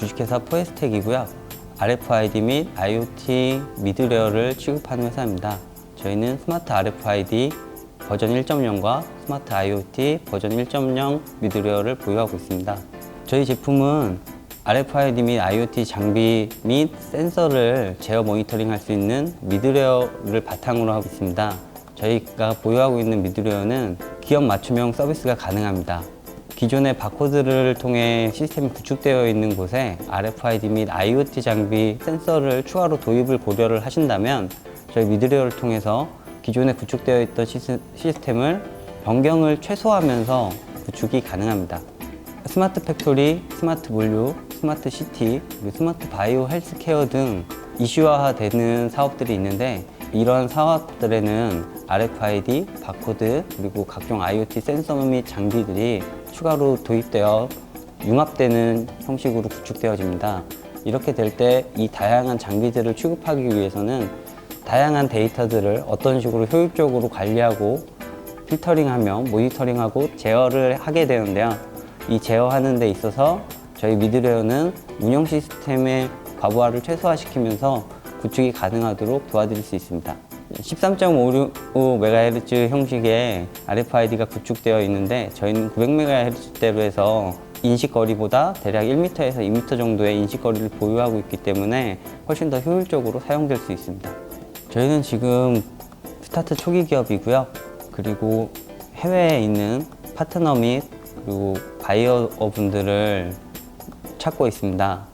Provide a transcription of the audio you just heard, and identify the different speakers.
Speaker 1: 주식회사 포에스텍이고요. RFID 및 IoT 미드웨어를 취급하는 회사입니다. 저희는 스마트 RFID 버전 1.0과 스마트 IoT 버전 1.0 미드웨어를 보유하고 있습니다. 저희 제품은 RFID 및 IoT 장비 및 센서를 제어 모니터링 할 수 있는 미드웨어를 바탕으로 하고 있습니다. 저희가 보유하고 있는 미드웨어는 기업 맞춤형 서비스가 가능합니다. 기존의 바코드를 통해 시스템이 구축되어 있는 곳에 RFID 및 IoT 장비 센서를 추가로 도입을 고려를 하신다면 저희 미드웨어를 통해서 기존에 구축되어 있던 시스, 시스템을 변경을 최소화하면서 구축이 가능합니다. 스마트 팩토리, 스마트 물류, 스마트 시티, 스마트 바이오 헬스케어 등 이슈화되는 사업들이 있는데 이러한 사업들에는 RFID, 바코드, 그리고 각종 IoT 센서 및 장비들이 추가로 도입되어 융합되는 형식으로 구축되어집니다. 이렇게 될 때 이 다양한 장비들을 취급하기 위해서는 다양한 데이터들을 어떤 식으로 효율적으로 관리하고 필터링하며 모니터링하고 제어를 하게 되는데요. 이 제어하는 데 있어서 저희 미드레어는 운영 시스템의 과부하를 최소화시키면서 구축이 가능하도록 도와드릴 수 있습니다. 13.56MHz 형식의 RFID가 구축되어 있는데 저희는 900MHz대로 해서 인식거리보다 대략 1m에서 2m 정도의 인식거리를 보유하고 있기 때문에 훨씬 더 효율적으로 사용될 수 있습니다. 저희는 지금 스타트 초기 기업이고요. 그리고 해외에 있는 파트너 및 그리고 바이어 분들을 찾고 있습니다.